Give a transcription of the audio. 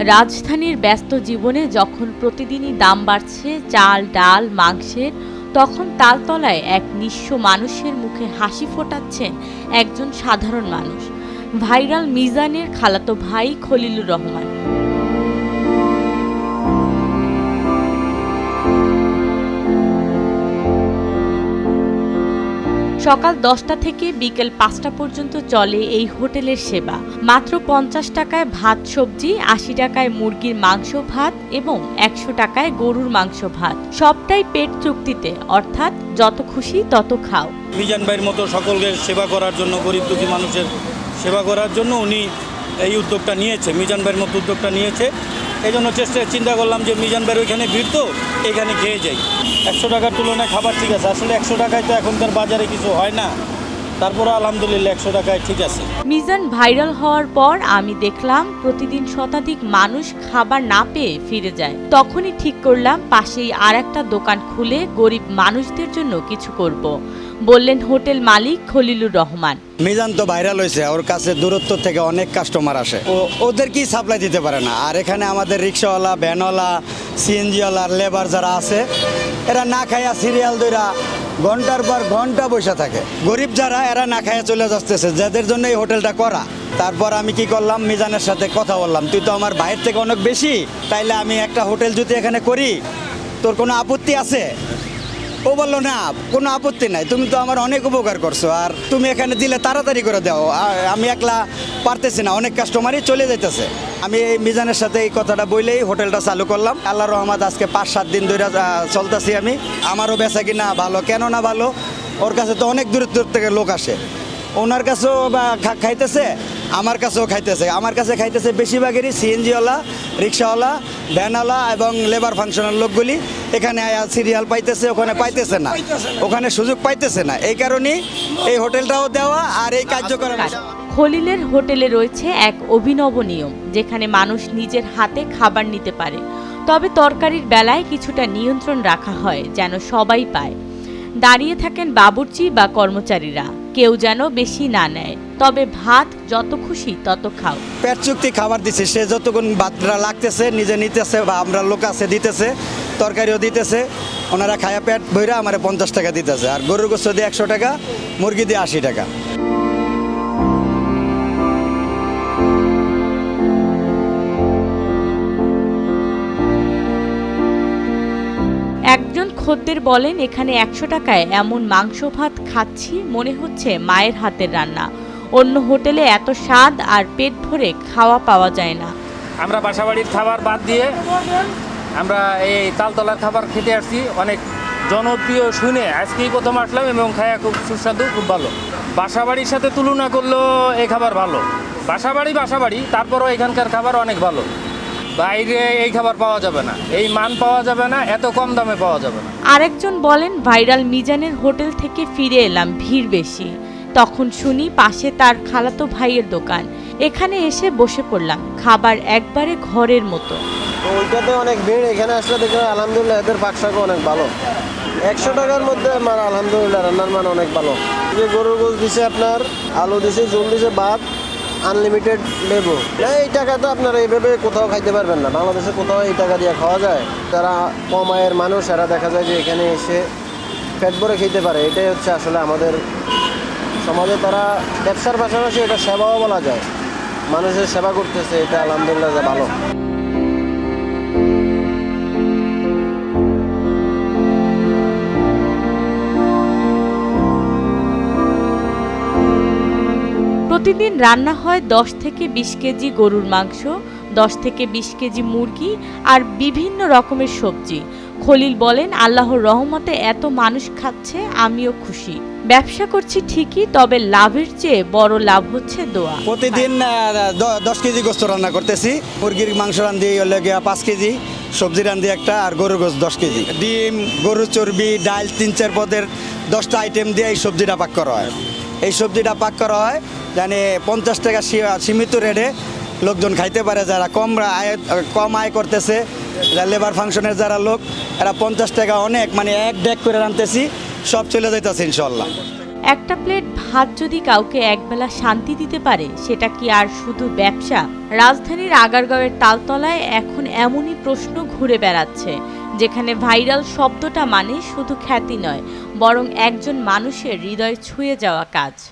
রাজধানীর ব্যস্ত জীবনে যখন প্রতিদিনই দাম বাড়ছে, চাল, ডাল, মাংসের, তখন তালতলায় এক নিঃস্ব মানুষের মুখে হাসি ফোটাচ্ছেন একজন সাধারণ মানুষ। ভাইরাল মিজানের খালাতো ভাই খলিলুর রহমান। সকাল দশটা থেকে বিকেল পাঁচটা পর্যন্ত চলে এই হোটেলের সেবা। মাত্র পঞ্চাশ টাকায় ভাত, সবজি, আশি টাকায় মুরগির মাংস, ভাত এবং একশো টাকায় গরুর মাংস, ভাত। সবটাই পেট চুক্তিতে অর্থাৎ যত খুশি তত খাও। মিজান ভাইয়ের মতো সকলকে সেবা করার জন্য, গরিব দুঃখী মানুষের সেবা করার জন্য উনি এই উদ্যোগটা নিয়েছে, মিজান ভাইয়ের মতো উদ্যোগটা নিয়েছে। এই জন্য চেষ্টা চিন্তা করলাম যে মিজান ভাইয়ের ওইখানে ভিড় তো, এখানে খেয়ে যাই। একশো টাকার তুলনায় খাবার ঠিক আছে, আসলে একশো টাকায় তো এখনকার বাজারে কিছু হয় না। তারপরে আলহামদুলিল্লাহ একশো টাকায় ঠিক আছে। মিজান ভাইরাল হওয়ার পর আমি দেখলাম প্রতিদিন শতাধিক মানুষ খাবার না পেয়ে ফিরে যায়। তখনই ঠিক করলাম পাশেই আর একটা দোকান খুলে গরিব মানুষদের জন্য কিছু করব। বললেন হোটেল মালিক খলিলুর রহমান। মিজান তো ভাইরাল হয়েছে ওর কাছে দূরত্ব থেকে অনেক কাস্টমার আসে। ও ওদের কি সাপ্লাই দিতে পারে না? আর এখানে আমাদের রিক্সাওয়ালা ভ্যানওয়ালা সিএনজিওয়ালা লেবার যারা আছে এরা না খাইয়া সিরিয়াল দইরা ঘণ্টার পর ঘণ্টা বসে থাকে। গরিব যারা, এরা না খাইয়া চলে যাচ্ছে। যাদের জন্য এই হোটেলটা করা। তারপর আমি কি করলাম? মিজানের সাথে কথা বললাম। তুই তো আমার বাইরের থেকে অনেক বেশি। তাইলে আমি একটা হোটেল যদি এখানে করি, তোর কোনো আপত্তি আছে? ও বলল, না, কোনো আপত্তি নাই। তুমি তো আমার অনেক উপকার করছ। আর তুমি এখানে দিলে তাড়াতাড়ি করে দাও। আমি একলা পারতেছি না। অনেক কাস্টমারই চলে যাইতেছে। আমি এই মিজানের সাথে এই কথাটা বইলেই হোটেলটা চালু করলাম। আল্লাহ রহমত, আজকে পাঁচ, সাত দিন ধরে চলতেছি আমি। আমারও বেচা কিনা ভালো, কেন না ভালো? ওর কাছে তো অনেক দূর দূর থেকে লোক আসে। ওনার কাছেও বা খাইতেছে, আমার কাছেও খাইতেছে। আমার কাছে খাইতেছে বেশিরভাগেরই সিএনজিওয়ালা, রিক্সাওয়ালা, ভ্যানওয়ালা এবং লেবার ফাংশনের লোকগুলি। এখানে আয়া সিরিয়াল পাইতেছে, ওখানে পাইতেছে না। ওখানে সুযোগ পাইতেছে না। এই কারণেই এই হোটেলটাও দেওয়া আর এই কার্যক্রম খলিলের হোটেলে রয়েছে এক অভিনব নিয়ম, যেখানে মানুষ নিজের হাতে খাবার নিতে পারে। তবে তরকারির বেলায় কিছুটা নিয়ন্ত্রণ রাখা হয়, যেন সবাই পায়। দাঁড়িয়ে থাকেন বাবুর্চি বা কর্মচারীরা। কেউ যেন বেশি না নেয়। তবে ভাত যত খুশি তত খাও। পেট চুক্তি খাবার দিছে, সে যতক্ষণ ভাতটা লাগতেছে, নিজে নিতেছে বা আমরা লোক আছে দিতেছে, তরকারিও দিতেছে, ওনারা খায়া পেট ভইরা আমার পঞ্চাশ টাকা দিতেছে। আর গরুর গোস্ত দিয়ে একশো টাকা, মুরগি দিয়ে আশি টাকা। খদ্দের বলেন, এখানে একশো টাকায় এমন মাংস, ভাত খাচ্ছি, মনে হচ্ছে মায়ের হাতের রান্না। অন্য হোটেলে এত স্বাদ আর পেট ভরে খাওয়া পাওয়া যায় না। আমরা বাসাবাড়ির খাবার বাদ দিয়ে আমরা এই তালতলার খাবার খেতে আসছি। অনেক জনপ্রিয় শুনে আজকেই প্রথম আসলাম এবং খায়া খুব সুস্বাদু, খুব ভালো। বাসাবাড়ির সাথে তুলনা করলেও এই খাবার ভালো। বাসাবাড়ি বাসাবাড়ি, তারপরও এখানকার খাবার অনেক ভালো। বাইরে এই খাবার পাওয়া যাবে না এই মান পাওয়া যাবে না এত কম দামে পাওয়া যাবে না। আরেকজন বলেন ভাইরাল মিজানের হোটেল থেকে ফিরে এলাম ভিড় বেশি। তখন শুনি পাশে তার খালাতো ভাইয়ের দোকান। এখানে এসে বসে পড়লাম খাবার একবারে ঘরের মতো। ওইটাতে অনেক ভিড় এখানে আসলে দেখলাম আলহামদুলিল্লাহ এদের পাকশাকও অনেক ভালো। একশো টাকার মধ্যে আমার আলহামদুলিল্লাহ রান্নার মান অনেক ভালো। যে গরুর গোস দিছে আপনার আলু দিছে জল দিছে ভাত আনলিমিটেড লেবু এই টাকা তো আপনারা এইভাবে কোথাও খাইতে পারবেন না। বাংলাদেশে কোথাও এই টাকা দিয়ে খাওয়া যায়। তারা কম আয়ের মানুষ, এরা দেখা যায় যে এখানে এসে ফ্যাট ভরে খেতে পারে। এটাই হচ্ছে আসলে আমাদের সমাজে তারা ব্যবসার পাশাপাশি এটা সেবাও বলা যায়। মানুষের সেবা করতেছে, এটা আলহামদুলিল্লাহ ভালো। প্রতিদিন রান্না হয় দশ থেকে বিশ কেজি গরুর মাংস, দশ থেকে বিশ কেজি মুরগি আর বিভিন্ন রকমের সবজি। খলিল বলেন, আল্লাহর রহমতে এত মানুষ খাচ্ছে, আমিও খুশি। ব্যবসা করছি ঠিকই, তবে লাভের চেয়ে বড় লাভ হচ্ছে দোয়া। প্রতিদিন দশ কেজি গোস্ত রান্না করতেছি। মুরগির মাংস রান্ধি গিয়া পাঁচ কেজি। সবজি রান্ধি একটা, আর গরুর গোস্ত দশ কেজি। ডিম, গরুর চর্বি, ডাল, তিন চার পদের দশটা আইটেম দিয়ে এই সবজিটা পাক করা হয়। এই সবজিটা পাক করা হয় জানি পঞ্চাশ টাকা সীমিত রেটে লোকজন খাইতে পারে, যারা কম আয় কম আয় করতেছে লেবার ফাংশনের যারা লোক, এরা পঞ্চাশ টাকা অনেক মানে এক ডেক করে রানতেছি সব চলে যাইতেছে ইনশাল্লাহ একটা প্লেট ভাত যদি কাউকে একবেলা শান্তি দিতে পারে, সেটা কি আর শুধু ব্যবসা? রাজধানীর আগারগাঁওয়ের তালতলায় এখন এমনই প্রশ্ন ঘুরে বেড়াচ্ছে, যেখানে ভাইরাল শব্দটা মানে শুধু খ্যাতি নয়, বরং একজন মানুষের হৃদয় ছুঁয়ে যাওয়া কাজ।